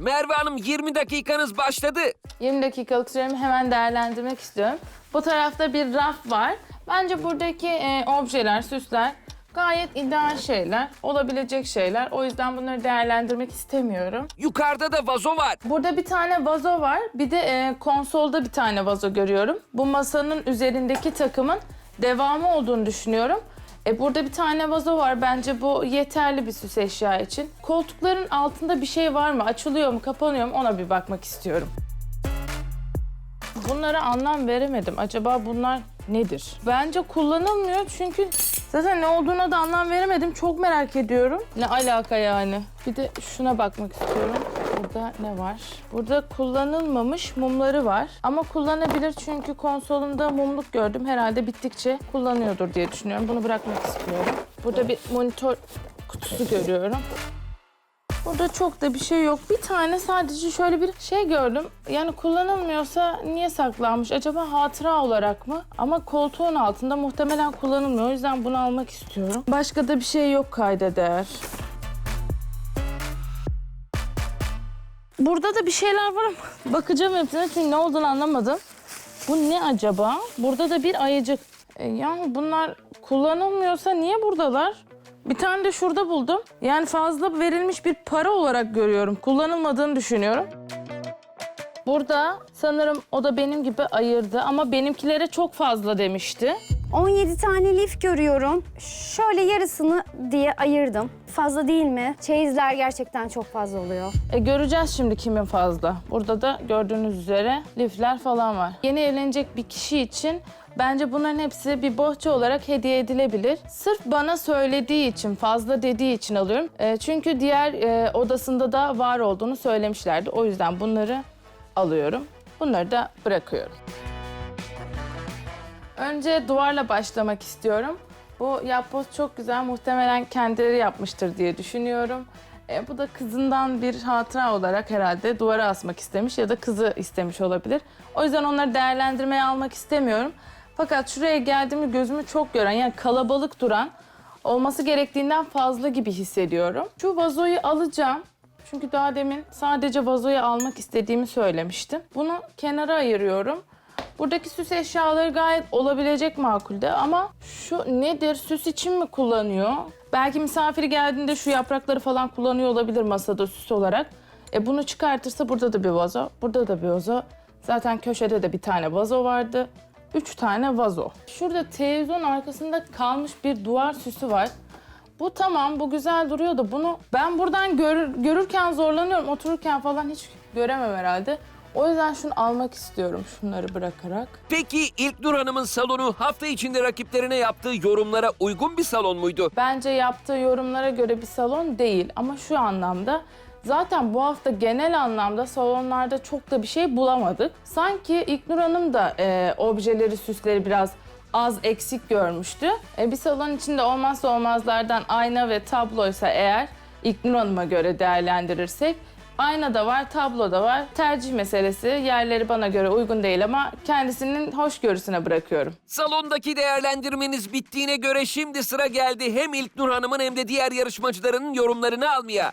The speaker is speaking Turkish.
Merve Hanım 20 dakikanız başladı. 20 dakikalık süremi hemen değerlendirmek istiyorum. Bu tarafta bir raf var. Bence buradaki e, objeler, süsler gayet ideal şeyler, olabilecek şeyler. O yüzden bunları değerlendirmek istemiyorum. Yukarıda da vazo var. Burada bir tane vazo var. Bir de e, konsolda bir tane vazo görüyorum. Bu masanın üzerindeki takımın devamı olduğunu düşünüyorum. E, burada bir tane vazo var. Bence bu yeterli bir süs eşya için. Koltukların altında bir şey var mı? Açılıyor mu, kapanıyor mu? Ona bir bakmak istiyorum. Bunlara anlam veremedim. Acaba bunlar nedir? Bence kullanılmıyor çünkü zaten ne olduğuna da anlam veremedim. Çok merak ediyorum. Ne alaka yani? Bir de şuna bakmak istiyorum. Burada ne var? Burada kullanılmamış mumları var. Ama kullanabilir çünkü konsolunda mumluk gördüm. Herhalde bittikçe kullanıyordur diye düşünüyorum. Bunu bırakmak istiyorum. Burada bir monitör kutusu görüyorum. Burada çok da bir şey yok. Bir tane sadece şöyle bir şey gördüm. Yani kullanılmıyorsa niye saklanmış? Acaba hatıra olarak mı? Ama koltuğun altında muhtemelen kullanılmıyor. O yüzden bunu almak istiyorum. Başka da bir şey yok kayda değer. Burada da bir şeyler var ama bakacağım hepsine çünkü ne olduğunu anlamadım. Bu ne acaba? Burada da bir ayıcık. E, yani bunlar kullanılmıyorsa niye buradalar? Bir tane de şurada buldum. Yani fazla verilmiş bir para olarak görüyorum. Kullanılmadığını düşünüyorum. Burada sanırım o da benim gibi ayırdı ama benimkilere çok fazla demişti. 17 tane lif görüyorum. Şöyle yarısını diye ayırdım. Fazla değil mi? Çeyizler gerçekten çok fazla oluyor. E, göreceğiz şimdi kimin fazla. Burada da gördüğünüz üzere lifler falan var. Yeni evlenecek bir kişi için bence bunların hepsi bir bohça olarak hediye edilebilir. Sırf bana söylediği için, fazla dediği için alıyorum. E, çünkü diğer e, odasında da var olduğunu söylemişlerdi. O yüzden bunları alıyorum. Bunları da bırakıyorum. Önce duvarla başlamak istiyorum. Bu yapboz çok güzel. Muhtemelen kendileri yapmıştır diye düşünüyorum. E, bu da kızından bir hatıra olarak herhalde duvara asmak istemiş ya da kızı istemiş olabilir. O yüzden onları değerlendirmeye almak istemiyorum. Fakat şuraya geldiğimde gözümü çok gören yani kalabalık duran olması gerektiğinden fazla gibi hissediyorum. Şu vazoyu alacağım. Çünkü daha demin sadece vazoyu almak istediğimi söylemiştim. Bunu kenara ayırıyorum. Buradaki süs eşyaları gayet olabilecek makulde ama şu nedir? Süs için mi kullanıyor? Belki misafiri geldiğinde şu yaprakları falan kullanıyor olabilir masada süs olarak. E bunu çıkartırsa burada da bir vazo, burada da bir vazo. Zaten köşede de bir tane vazo vardı. Üç tane vazo. Şurada televizyon arkasında kalmış bir duvar süsü var. Bu tamam, bu güzel duruyor da bunu ben buradan görür, görürken zorlanıyorum. Otururken falan hiç göremem herhalde. O yüzden şunu almak istiyorum şunları bırakarak. Peki İlknur Hanım'ın salonu hafta içinde rakiplerine yaptığı yorumlara uygun bir salon muydu? Bence yaptığı yorumlara göre bir salon değil ama şu anlamda zaten bu hafta genel anlamda salonlarda çok da bir şey bulamadık. Sanki İlknur Hanım da e, objeleri, süsleri biraz az eksik görmüştü. E, bir salon içinde olmazsa olmazlardan ayna ve tabloysa eğer İlknur Hanım'a göre değerlendirirsek Ayna da var, tablo da var. Tercih meselesi. Yerleri bana göre uygun değil ama kendisinin hoşgörüsüne bırakıyorum. Salondaki değerlendirmeniz bittiğine göre şimdi sıra geldi hem İlknur Hanım'ın hem de diğer yarışmacıların yorumlarını almaya.